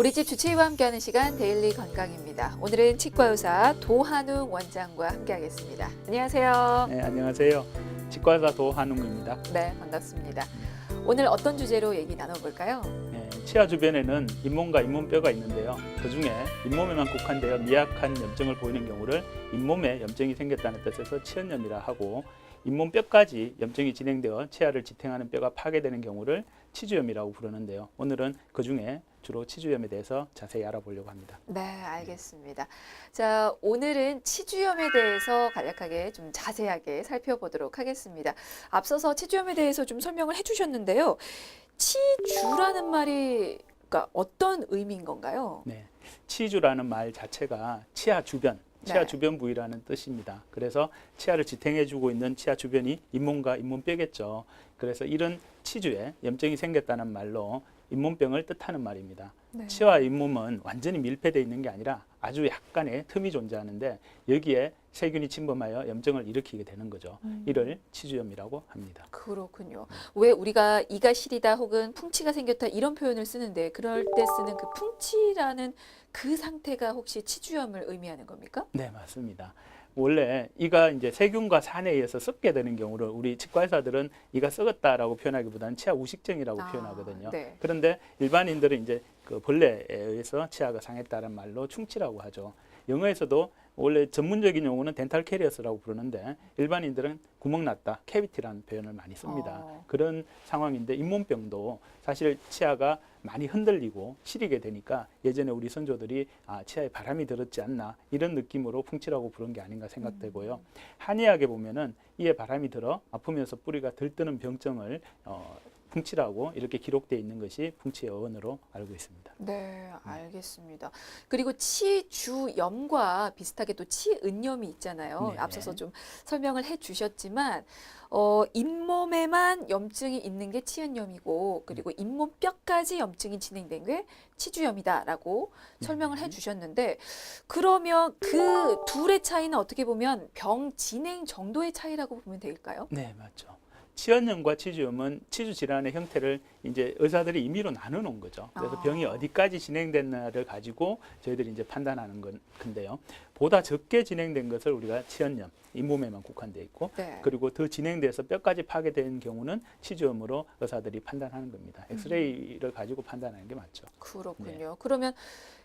우리 집 주치의와 함께하는 시간 데일리 건강입니다. 오늘은 치과의사 도한웅 원장과 함께하겠습니다. 안녕하세요. 네, 안녕하세요. 치과의사 도한웅입니다. 네, 반갑습니다. 오늘 어떤 주제로 얘기 나눠볼까요? 네, 치아 주변에는 잇몸과 잇몸뼈가 있는데요. 그 중에 잇몸에만 국한되어 미약한 염증을 보이는 경우를 잇몸에 염증이 생겼다는 뜻에서 치연염이라 하고 잇몸뼈까지 염증이 진행되어 치아를 지탱하는 뼈가 파괴되는 경우를 치주염이라고 부르는데요. 오늘은 그 중에 주로 치주염에 대해서 자세히 알아보려고 합니다. 네, 알겠습니다. 자, 오늘은 치주염에 대해서 간략하게 좀 자세하게 살펴보도록 하겠습니다. 앞서서 치주염에 대해서 좀 설명을 해주셨는데요. 치주라는 말이 그러니까 어떤 의미인 건가요? 네, 치주라는 말 자체가 치아 주변, 치아 네. 주변 부위라는 뜻입니다. 그래서 치아를 지탱해주고 있는 치아 주변이 잇몸과 잇몸뼈겠죠. 그래서 이런 치주에 염증이 생겼다는 말로 잇몸병을 뜻하는 말입니다. 네. 치아와 잇몸은 완전히 밀폐되어 있는 게 아니라 아주 약간의 틈이 존재하는데 여기에 세균이 침범하여 염증을 일으키게 되는 거죠. 음. 이를 치주염이라고 합니다. 그렇군요. 왜 우리가 이가 시리다 혹은 풍치가 생겼다 이런 표현을 쓰는데 그럴 때 쓰는 그 풍치라는 그 상태가 혹시 치주염을 의미하는 겁니까? 네, 맞습니다. 원래 이가 이제 세균과 산에 의해서 썩게 되는 경우를 우리 치과의사들은 이가 썩었다라고 표현하기보다는 치아 우식증이라고 아, 표현하거든요. 네. 그런데 일반인들은 이제 그 벌레에 의해서 치아가 상했다는 말로 충치라고 하죠. 영어에서도 원래 전문적인 용어는 덴탈 캐리어스라고 부르는데 일반인들은 구멍 났다, 캐비티라는 표현을 많이 씁니다. 어. 그런 상황인데 잇몸병도 사실 치아가 많이 흔들리고 시리게 되니까 예전에 우리 선조들이 아, 치아에 바람이 들었지 않나 이런 느낌으로 풍치라고 부른 게 아닌가 생각되고요. 한의학에 보면은 이에 바람이 들어 아프면서 뿌리가 들뜨는 병증을 어, 풍치라고 이렇게 기록되어 있는 것이 풍치의 어원으로 알고 있습니다. 네, 알겠습니다. 그리고 치주염과 비슷하게 또 치은염이 있잖아요. 네네. 앞서서 좀 설명을 해 주셨지만 어, 잇몸에만 염증이 있는 게 치은염이고 그리고 잇몸 뼈까지 염증이 진행된 게 치주염이다라고 설명을 해 주셨는데 그러면 그 둘의 차이는 어떻게 보면 병 진행 정도의 차이라고 보면 될까요? 네, 맞죠. 치연염과 치주염은 치주 질환의 형태를 이제 의사들이 임의로 나눠 놓은 거죠. 그래서 아. 병이 어디까지 진행됐나를 가지고 저희들이 이제 판단하는 건 건데요. 보다 적게 진행된 것을 우리가 치연염, 잇몸에만 국한돼 있고 네. 그리고 더 진행돼서 뼈까지 파괴된 경우는 치주염으로 의사들이 판단하는 겁니다. 음. 엑스레이를 가지고 판단하는 게 맞죠. 그렇군요. 그러면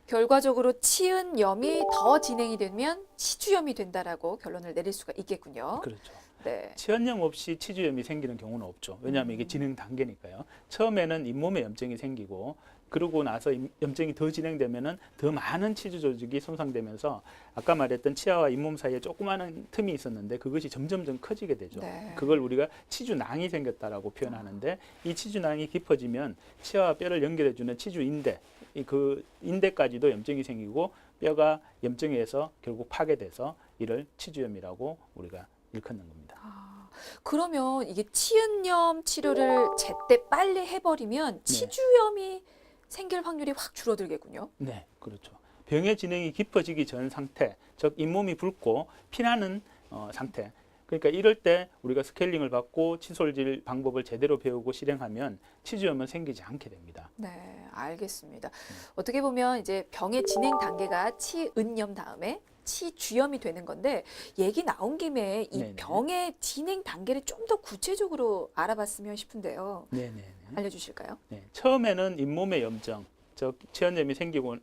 결과적으로 치은염이 더 진행이 되면 치주염이 된다라고 결론을 내릴 수가 있겠군요. 그렇죠. 네. 치연염 없이 치주염이 생기는 경우는 없죠. 왜냐하면 이게 음. 진행 단계니까요. 처음에는 잇몸에 염증이 생기고 그러고 나서 임- 염증이 더 진행되면은 더 많은 치주 조직이 손상되면서 아까 말했던 치아와 잇몸 사이에 조그마한 틈이 있었는데 그것이 점점점 커지게 되죠. 네. 그걸 우리가 치주낭이 생겼다라고 표현하는데 이 치주낭이 깊어지면 치아와 뼈를 연결해주는 치주인대 이그 인대까지도 염증이 생기고 뼈가 염증에 의해서 결국 파괴돼서 이를 치주염이라고 우리가 일컫는 겁니다. 아, 그러면 이게 치은염 치료를 제때 빨리 해버리면 치주염이 생길 확률이 확 줄어들겠군요. 네, 그렇죠. 병의 진행이 깊어지기 전 상태, 즉 잇몸이 붉고 피나는 어, 상태. 그러니까 이럴 때 우리가 스케일링을 받고 치솔질 방법을 제대로 배우고 실행하면 치주염은 생기지 않게 됩니다. 네, 알겠습니다. 어떻게 보면 이제 병의 진행 단계가 치은염 다음에 치주염이 되는 건데 얘기 나온 김에 이 네네. 병의 진행 단계를 좀 더 구체적으로 알아봤으면 싶은데요. 네, 네, 네. 알려주실까요? 네, 처음에는 잇몸에 염증, 즉 치연염이 생기고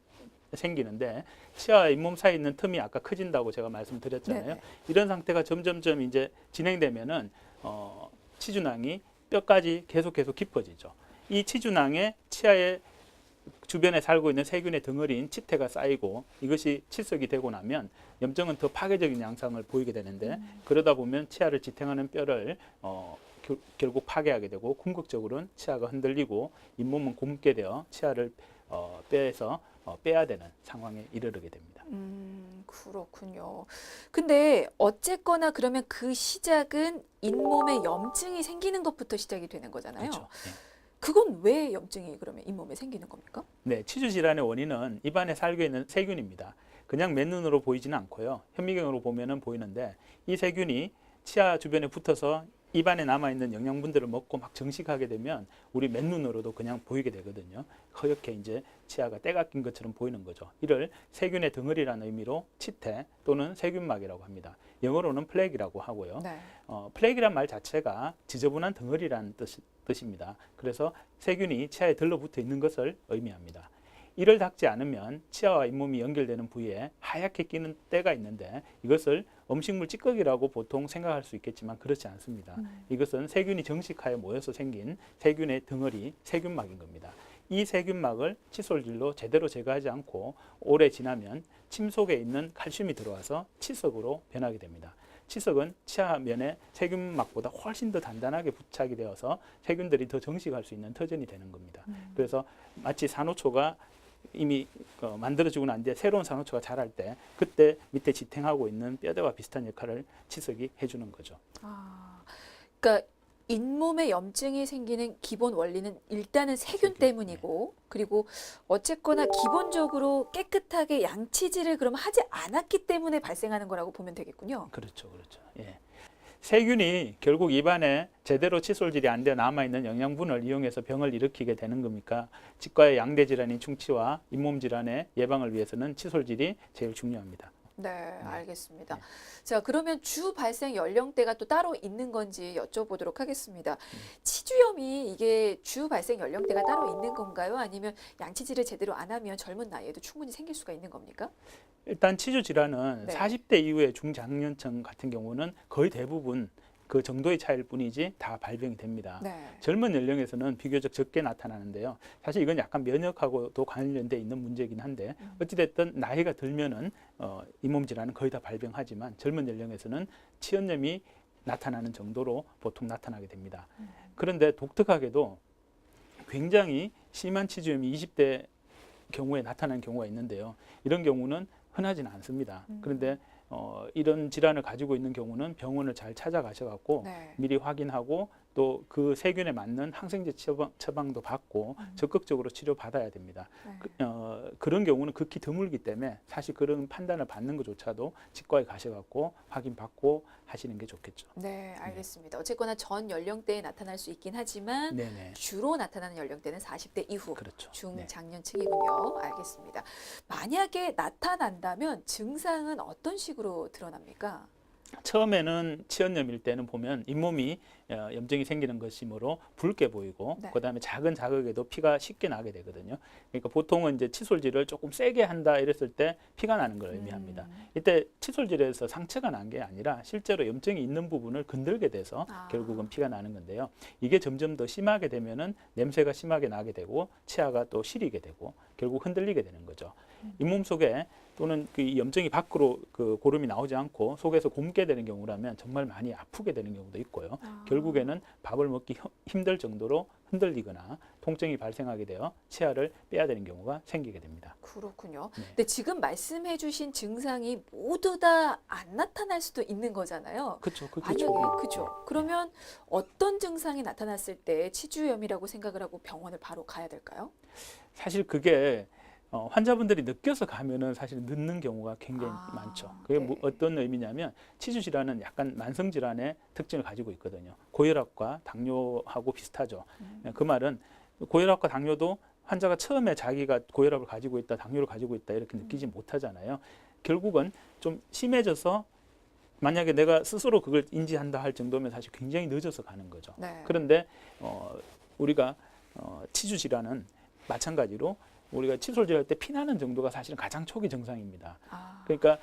생기는데 치아와 잇몸 사이에 있는 틈이 아까 커진다고 제가 말씀드렸잖아요. 네네. 이런 상태가 점점점 이제 진행되면은 어, 치주낭이 뼈까지 계속 계속 깊어지죠. 이 치주낭에 치아의 주변에 살고 있는 세균의 덩어리인 치태가 쌓이고 이것이 칠석이 되고 나면 염증은 더 파괴적인 양상을 보이게 되는데 그러다 보면 치아를 지탱하는 뼈를 어, 결- 결국 파괴하게 되고 궁극적으로는 치아가 흔들리고 잇몸은 굼게 되어 치아를 어, 뼈에서 어, 빼야 되는 상황에 이르게 됩니다. 음, 그렇군요. 근데 어쨌거나 그러면 그 시작은 잇몸에 염증이 생기는 것부터 시작이 되는 거잖아요. 그렇죠. 네. 그건 왜 염증이 그러면 잇몸에 생기는 겁니까? 네, 치주 질환의 원인은 입안에 살고 있는 세균입니다. 그냥 맨눈으로 보이지는 않고요. 현미경으로 보면은 보이는데 이 세균이 치아 주변에 붙어서 입안에 남아 있는 영양분들을 먹고 막 정식하게 되면 우리 맨눈으로도 그냥 보이게 되거든요. 허옇게 이제 치아가 때가 낀 것처럼 보이는 거죠. 이를 세균의 덩어리라는 의미로 치태 또는 세균막이라고 합니다. 영어로는 플렉이라고 하고요. 네. 어, 플렉이란 말 자체가 지저분한 덩어리라는 뜻, 뜻입니다. 그래서 세균이 치아에 들러붙어 있는 것을 의미합니다. 이를 닦지 않으면 치아와 잇몸이 연결되는 부위에 하얗게 끼는 때가 있는데 이것을 음식물 찌꺼기라고 보통 생각할 수 있겠지만 그렇지 않습니다. 음. 이것은 세균이 정식하여 모여서 생긴 세균의 덩어리, 세균막인 겁니다. 이 세균막을 칫솔질로 제대로 제거하지 않고 오래 지나면 침 속에 있는 칼슘이 들어와서 치석으로 변하게 됩니다. 치석은 치아 면에 세균막보다 훨씬 더 단단하게 부착이 되어서 세균들이 더 정식할 수 있는 터전이 되는 겁니다. 음. 그래서 마치 산호초가 이미 어, 만들어지고 난 뒤에 새로운 산호초가 자랄 때 그때 밑에 지탱하고 있는 뼈대와 비슷한 역할을 치석이 해주는 거죠. 아, 그러니까 잇몸에 염증이 생기는 기본 원리는 일단은 세균 세균, 때문이고 그리고 어쨌거나 기본적으로 깨끗하게 양치질을 그럼 하지 않았기 때문에 발생하는 거라고 보면 되겠군요. 그렇죠, 그렇죠. 예. 세균이 결국 입안에 제대로 칫솔질이 안 되어 남아 있는 영양분을 이용해서 병을 일으키게 되는 겁니까? 치과의 양대 질환인 충치와 잇몸 질환의 예방을 위해서는 칫솔질이 제일 중요합니다. 네, 알겠습니다. 네. 자, 그러면 주 발생 연령대가 또 따로 있는 건지 여쭤보도록 하겠습니다. 음. 치주염이 이게 주 발생 연령대가 따로 있는 건가요? 아니면 양치질을 제대로 안 하면 젊은 나이에도 충분히 생길 수가 있는 겁니까? 일단 치주 질환은 네. 40대 이후의 중장년층 같은 경우는 거의 대부분 그 정도의 차이일 뿐이지 다 발병이 됩니다. 네. 젊은 연령에서는 비교적 적게 나타나는데요. 사실 이건 약간 면역하고도 관련돼 있는 문제이긴 한데 음. 어찌됐든 나이가 들면은 어, 잇몸 질환은 거의 다 발병하지만 젊은 연령에서는 치연염이 나타나는 정도로 보통 나타나게 됩니다. 음. 그런데 독특하게도 굉장히 심한 치주염이 20대 경우에 나타나는 경우가 있는데요. 이런 경우는 흔하지는 않습니다. 음. 그런데 어, 이런 질환을 가지고 있는 경우는 병원을 잘 찾아가셔갖고 네. 미리 확인하고 또 그 세균에 맞는 항생제 처방, 처방 도 받고 음. 적극적으로 치료 받아야 됩니다. 네. 그, 어, 그런 경우는 극히 드물기 때문에 사실 그런 판단을 받는 것조차도 치과에 가셔갖고 확인 받고 하시는 게 좋겠죠. 네, 알겠습니다. 어쨌거나 전 연령대에 나타날 수 있긴 하지만 네네. 주로 나타나는 연령대는 40대 이후 그렇죠. 네. 중장년층이군요. 알겠습니다. 만약에 나타난다면 증상은 어떤 식으로 드러납니까? 처음에는 치연염일 때는 보면 잇몸이 어, 염증이 생기는 것이므로 붉게 보이고 네. 그다음에 작은 자극에도 피가 쉽게 나게 되거든요. 그러니까 보통은 이제 칫솔질을 조금 세게 한다 이랬을 때 피가 나는 걸 의미합니다. 음. 이때 칫솔질에서 상처가 난 게 아니라 실제로 염증이 있는 부분을 건들게 돼서 아. 결국은 피가 나는 건데요. 이게 점점 더 심하게 되면은 냄새가 심하게 나게 되고 치아가 또 시리게 되고 결국 흔들리게 되는 거죠. 음. 잇몸 속에 또는 그이 염증이 밖으로 그 고름이 나오지 않고 속에서 굼게 되는 경우라면 정말 많이 아프게 되는 경우도 있고요. 아. 결국에는 밥을 먹기 혀- 힘들 정도로 흔들리거나 통증이 발생하게 되어 치아를 빼야 되는 경우가 생기게 됩니다. 그렇군요. 네. 근데 지금 말씀해 주신 증상이 모두 다 안 나타날 수도 있는 거잖아요. 그렇죠. 만약에 좀- 그죠. 그러면 어떤 증상이 나타났을 때 치주염이라고 생각을 하고 병원을 바로 가야 될까요? 사실 그게 어, 환자분들이 느껴서 가면은 사실 늦는 경우가 굉장히 아, 많죠. 그게 뭐 네. 어떤 의미냐면 치주 질환은 약간 만성 질환의 특징을 가지고 있거든요. 고혈압과 당뇨하고 비슷하죠. 음. 그 말은 고혈압과 당뇨도 환자가 처음에 자기가 고혈압을 가지고 있다, 당뇨를 가지고 있다 이렇게 느끼지 음. 못하잖아요. 결국은 좀 심해져서 만약에 내가 스스로 그걸 인지한다 할 정도면 사실 굉장히 늦어서 가는 거죠. 네. 그런데 어, 우리가 어, 치주 질환은 마찬가지로 우리가 칫솔질할 때 피나는 정도가 사실은 가장 초기 증상입니다. 아, 그러니까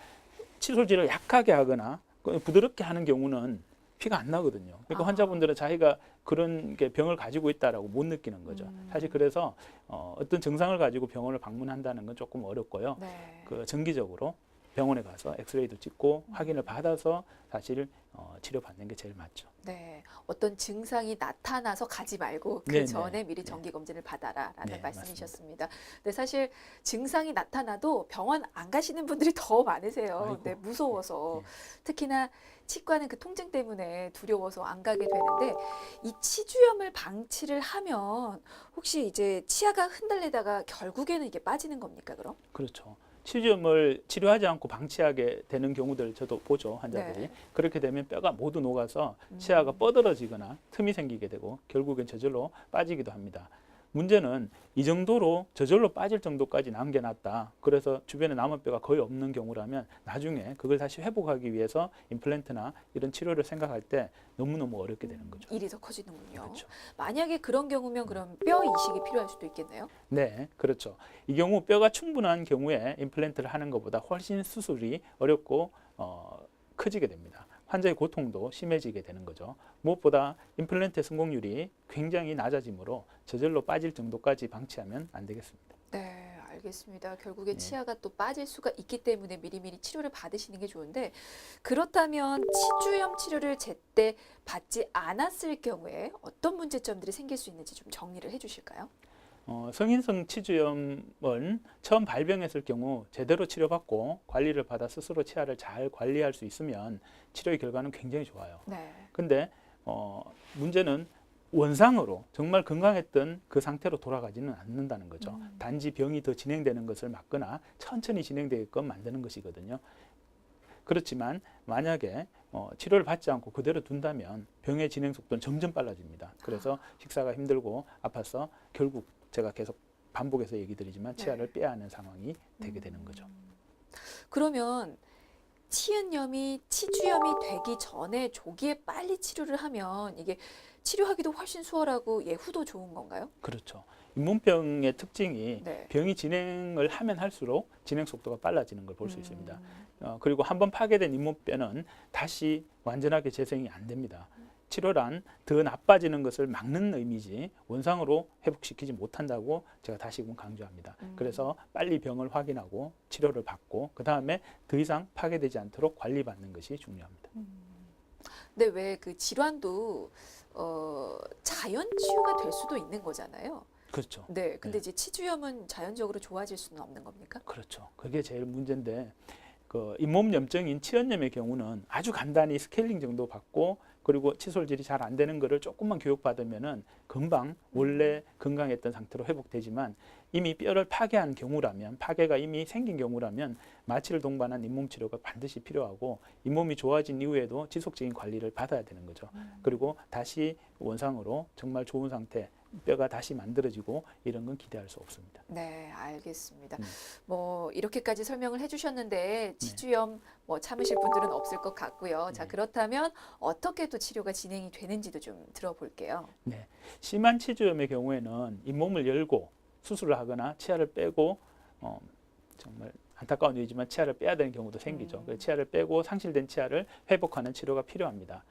칫솔질을 약하게 하거나 그 부드럽게 하는 경우는 피가 안 나거든요. 그러니까 아. 환자분들은 자기가 그런 게 병을 가지고 있다라고 못 느끼는 거죠. 음. 사실 그래서 어, 어떤 증상을 가지고 병원을 방문한다는 건 조금 어렵고요. 네. 그 정기적으로 병원에 가서 엑스레이도 찍고 음. 확인을 받아서 사실 어, 치료받는 게 제일 맞죠. 네. 어떤 증상이 나타나서 가지 말고 그 네, 네. 전에 미리 네. 정기 검진을 받아라라는 네, 말씀이셨습니다. 근데 사실 증상이 나타나도 병원 안 가시는 분들이 더 많으세요. 아이고. 네, 무서워서 네. 특히나 치과는 그 통증 때문에 두려워서 안 가게 되는데 이 치주염을 방치를 하면 혹시 이제 치아가 흔들리다가 결국에는 이게 빠지는 겁니까 그럼? 그렇죠. 치주염을 치료하지 않고 방치하게 되는 경우들 저도 보죠 환자들이 네. 그렇게 되면 뼈가 모두 녹아서 음. 치아가 뻗어지거나 틈이 생기게 되고 결국엔 저절로 빠지기도 합니다. 문제는 이 정도로 저절로 빠질 정도까지 남겨놨다. 그래서 주변에 남은 뼈가 거의 없는 경우라면 나중에 그걸 다시 회복하기 위해서 임플란트나 이런 치료를 생각할 때 너무너무 어렵게 되는 거죠. 일이 더 커지는군요. 그렇죠. 만약에 그런 경우면 그럼 뼈 이식이 필요할 수도 있겠네요. 네, 그렇죠. 이 경우 뼈가 충분한 경우에 임플란트를 하는 것보다 훨씬 수술이 어렵고 어, 커지게 됩니다. 환자의 고통도 심해지게 되는 거죠. 무엇보다 임플란트 성공률이 굉장히 낮아지므로 저절로 빠질 정도까지 방치하면 안 되겠습니다. 네, 알겠습니다. 결국에 네. 치아가 또 빠질 수가 있기 때문에 미리미리 치료를 받으시는 게 좋은데 그렇다면 치주염 치료를 제때 받지 않았을 경우에 어떤 문제점들이 생길 수 있는지 좀 정리를 해 주실까요? 어, 성인성 치주염은 처음 발병했을 경우 제대로 치료받고 관리를 받아 스스로 치아를 잘 관리할 수 있으면 치료의 결과는 굉장히 좋아요. 네. 근데 어, 문제는 원상으로 정말 건강했던 그 상태로 돌아가지는 않는다는 거죠. 음. 단지 병이 더 진행되는 것을 막거나 천천히 진행되게끔 만드는 것이거든요. 그렇지만 만약에 어, 치료를 받지 않고 그대로 둔다면 병의 진행 속도는 점점 빨라집니다. 그래서 식사가 힘들고 아파서 결국 제가 계속 반복해서 얘기 드리지만 치아를 빼야 하는 상황이 되게 되는 거죠. 그러면 치은염이 치주염이 되기 전에 조기에 빨리 치료를 하면 이게 치료하기도 훨씬 수월하고 예후도 좋은 건가요? 그렇죠. 잇몸병의 특징이 네. 병이 진행을 하면 할수록 진행 속도가 빨라지는 걸 볼수 음. 있습니다. 어, 그리고 한번 파괴된 잇몸뼈는 다시 완전하게 재생이 안 됩니다. 치료란 더 나빠지는 것을 막는 의미지 원상으로 회복시키지 못한다고 제가 다시금 강조합니다. 음. 그래서 빨리 병을 확인하고 치료를 받고 그 다음에 더 이상 파괴되지 않도록 관리받는 것이 중요합니다. 근데 왜 그 질환도 어, 자연 치유가 될 수도 있는 거잖아요. 그렇죠. 네. 근데 네. 이제 치주염은 자연적으로 좋아질 수는 없는 겁니까? 그렇죠. 그게 제일 문제인데 그 잇몸 염증인 치연염의 경우는 아주 간단히 스케일링 정도 받고 그리고 칫솔질이 잘 안 되는 거를 조금만 교육받으면은 금방 원래 건강했던 상태로 회복되지만 이미 뼈를 파괴한 경우라면 파괴가 이미 생긴 경우라면 마취를 동반한 잇몸 치료가 반드시 필요하고 잇몸이 좋아진 이후에도 지속적인 관리를 받아야 되는 거죠. 그리고 다시 원상으로 정말 좋은 상태 뼈가 다시 만들어지고 이런 건 기대할 수 없습니다. 네, 알겠습니다. 네. 뭐 이렇게까지 설명을 해주셨는데 치주염 뭐 참으실 분들은 없을 것 같고요. 자 네. 그렇다면 어떻게 또 치료가 진행이 되는지도 좀 들어볼게요. 네. 심한 치주염의 경우에는 잇몸을 열고 수술을 하거나 치아를 빼고 어, 정말 안타까운 일이지만 치아를 빼야 되는 경우도 생기죠. 음. 치아를 빼고 상실된 치아를 회복하는 치료가 필요합니다.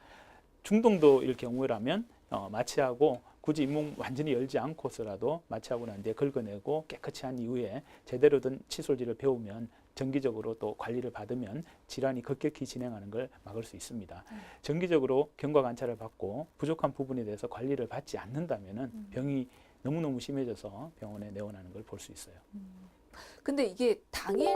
중동도일 경우라면 어, 마취하고 굳이 잇몸 완전히 열지 않고서라도 마취하고 난 뒤에 긁어내고 깨끗이 한 이후에 제대로 된 칫솔질을 배우면 정기적으로 또 관리를 받으면 질환이 급격히 진행하는 걸 막을 수 있습니다. 음. 정기적으로 경과 관찰을 받고 부족한 부분에 대해서 관리를 받지 않는다면 은 음. 병이 너무너무 심해져서 병원에 내원하는 걸 볼 수 있어요. 근데 이게 당일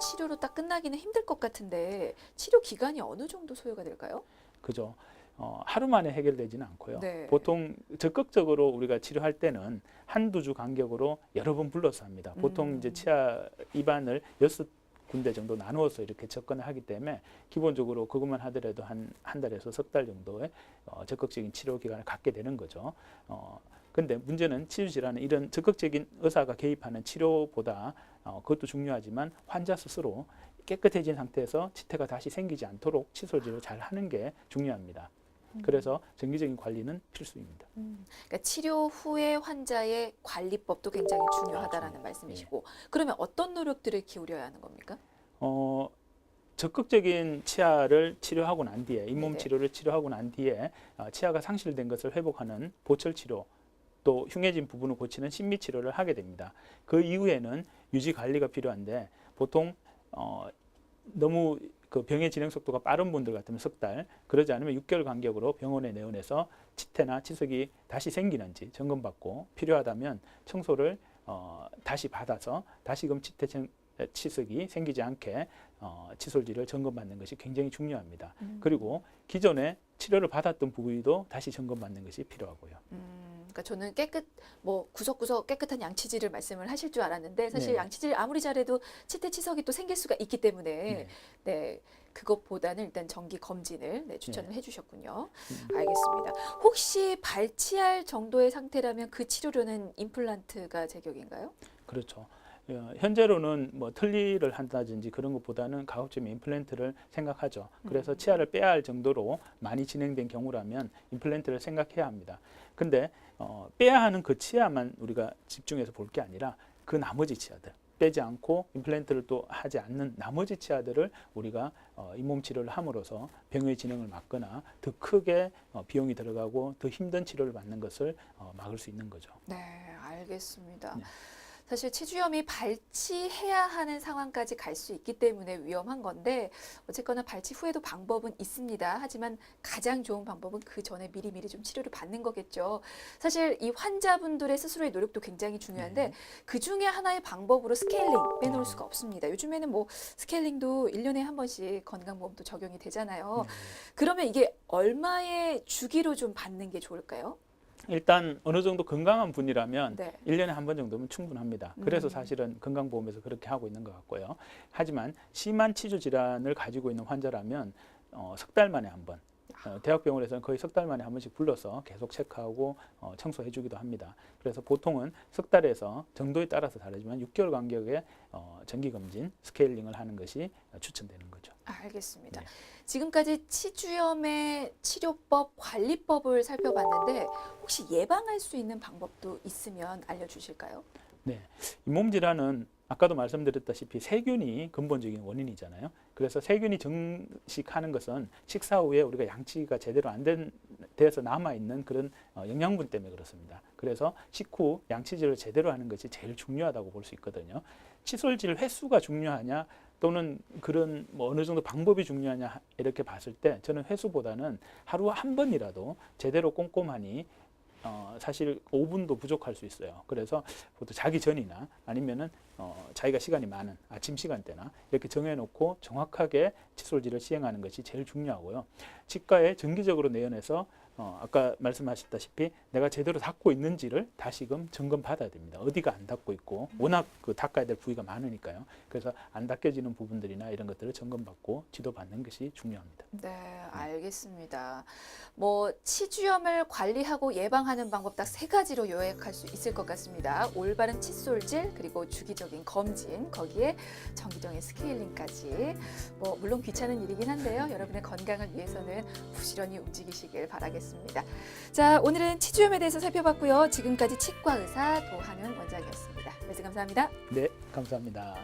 치료로 딱 끝나기는 힘들 것 같은데 치료 기간이 어느 정도 소요가 될까요? 그죠? 어, 하루 만에 해결되지는 않고요. 네. 보통 적극적으로 우리가 치료할 때는 한두 주 간격으로 여러 번 불러서 합니다. 보통 음. 이제 치아 입안을 여섯 군데 정도 나누어서 이렇게 접근을 하기 때문에 기본적으로 그것만 하더라도 한 한 달에서 석 달 정도의 어, 적극적인 치료 기간을 갖게 되는 거죠. 어, 근데 문제는 치주 질환은 이런 적극적인 의사가 개입하는 치료보다 어, 그것도 중요하지만 환자 스스로 깨끗해진 상태에서 치태가 다시 생기지 않도록 칫솔질을 잘 하는 게 중요합니다. 그래서 정기적인 관리는 필수입니다. 그러니까 치료 후에 환자의 관리법도 굉장히 중요하다라는 중요해요. 말씀이시고 그러면 어떤 노력들을 기울여야 하는 겁니까? 어, 적극적인 치아를 치료하고 난 뒤에 잇몸 네네. 치료를 치료하고 난 뒤에 어, 치아가 상실된 것을 회복하는 보철 치료 또 흉해진 부분을 고치는 심미 치료를 하게 됩니다. 그 이후에는 유지 관리가 필요한데 보통 어, 너무 그 병의 진행 속도가 빠른 분들 같으면 석 달, 그러지 않으면 6개월 간격으로 병원에 내원해서 치태나 치석이 다시 생기는지 점검받고 필요하다면 청소를 어, 다시 받아서 다시금 치태 청- 치석이 생기지 않게 어, 칫솔질을 점검받는 것이 굉장히 중요합니다. 그리고 기존에 치료를 받았던 부위도 다시 점검받는 것이 필요하고요. 음, 그러니까 저는 깨끗 뭐 구석구석 깨끗한 양치질을 말씀을 하실 줄 알았는데 사실 네. 양치질 아무리 잘해도 치태 치석이 또 생길 수가 있기 때문에 네. 네. 그것보다는 일단 정기 검진을 네, 추천을 해주셨군요. 음. 알겠습니다. 혹시 발치할 정도의 상태라면 그 치료료는 임플란트가 제격인가요? 그렇죠. 어, 현재로는 뭐 틀니를 한다든지 그런 것보다는 가급적이면 임플란트를 생각하죠. 그래서 음. 치아를 빼야 할 정도로 많이 진행된 경우라면 임플란트를 생각해야 합니다. 근데 어, 빼야 하는 그 치아만 우리가 집중해서 볼 게 아니라 그 나머지 치아들 빼지 않고 임플란트를 또 하지 않는 나머지 치아들을 우리가 어, 잇몸 치료를 함으로써 병의 진행을 막거나 더 크게 어, 비용이 들어가고 더 힘든 치료를 받는 것을 어, 막을 수 있는 거죠. 네, 알겠습니다. 네. 사실 치주염이 발치해야 하는 상황까지 갈 수 있기 때문에 위험한 건데 어쨌거나 발치 후에도 방법은 있습니다. 하지만 가장 좋은 방법은 그 전에 미리미리 좀 치료를 받는 거겠죠. 사실 이 환자분들의 스스로의 노력도 굉장히 중요한데 네. 그 중에 하나의 방법으로 스케일링 빼놓을 수가 없습니다. 요즘에는 뭐 스케일링도 일년에한 번씩 건강보험도 적용이 되잖아요. 네. 그러면 이게 얼마의 주기로 좀 받는 게 좋을까요? 일단 어느 정도 건강한 분이라면 네. 일년에 한 번 정도면 충분합니다. 그래서 음. 사실은 건강보험에서 그렇게 하고 있는 것 같고요. 하지만 심한 치주 질환을 가지고 있는 환자라면 어, 석 달 만에 한 번. 어, 대학병원에서는 거의 석 달 만에 한 번씩 불러서 계속 체크하고 어, 청소해 주기도 합니다. 그래서 보통은 석 달에서 정도에 따라서 다르지만 6개월 간격에 어, 정기검진, 스케일링을 하는 것이 어, 추천되는 거죠. 알겠습니다. 네. 지금까지 치주염의 치료법, 관리법을 살펴봤는데 혹시 예방할 수 있는 방법도 있으면 알려주실까요? 네, 잇몸 질환은 아까도 말씀드렸다시피 세균이 근본적인 원인이잖아요. 그래서 세균이 증식하는 것은 식사 후에 우리가 양치가 제대로 안 된, 되어서 남아 있는 그런 어, 영양분 때문에 그렇습니다. 그래서 식후 양치질을 제대로 하는 것이 제일 중요하다고 볼 수 있거든요. 칫솔질 횟수가 중요하냐 또는 그런 뭐 어느 정도 방법이 중요하냐 이렇게 봤을 때 저는 횟수보다는 하루 한 번이라도 제대로 꼼꼼하니 어, 사실 5분도 부족할 수 있어요. 그래서 보통 자기 전이나 아니면은 어, 자기가 시간이 많은 아침 시간대나 이렇게 정해놓고 정확하게 칫솔질을 시행하는 것이 제일 중요하고요. 치과에 정기적으로 내연해서 어, 아까 말씀하셨다시피 내가 제대로 닦고 있는지를 다시금 점검 받아야 됩니다. 어디가 안 닦고 있고 워낙 그 닦아야 될 부위가 많으니까요. 그래서 안 닦여지는 부분들이나 이런 것들을 점검받고 지도받는 것이 중요합니다. 네, 알겠습니다. 뭐 치주염을 관리하고 예방하는 방법 딱 세 가지로 요약할 수 있을 것 같습니다. 올바른 칫솔질 그리고 주기적인 검진 거기에 정기적인 스케일링까지 뭐 물론 귀찮은 일이긴 한데요. 여러분의 건강을 위해서는 부지런히 움직이시길 바라겠습니다. 자, 오늘은 치주염에 대해서 살펴봤고요. 지금까지 치과 의사 도한은 원장이었습니다. 말씀 감사합니다. 네, 감사합니다.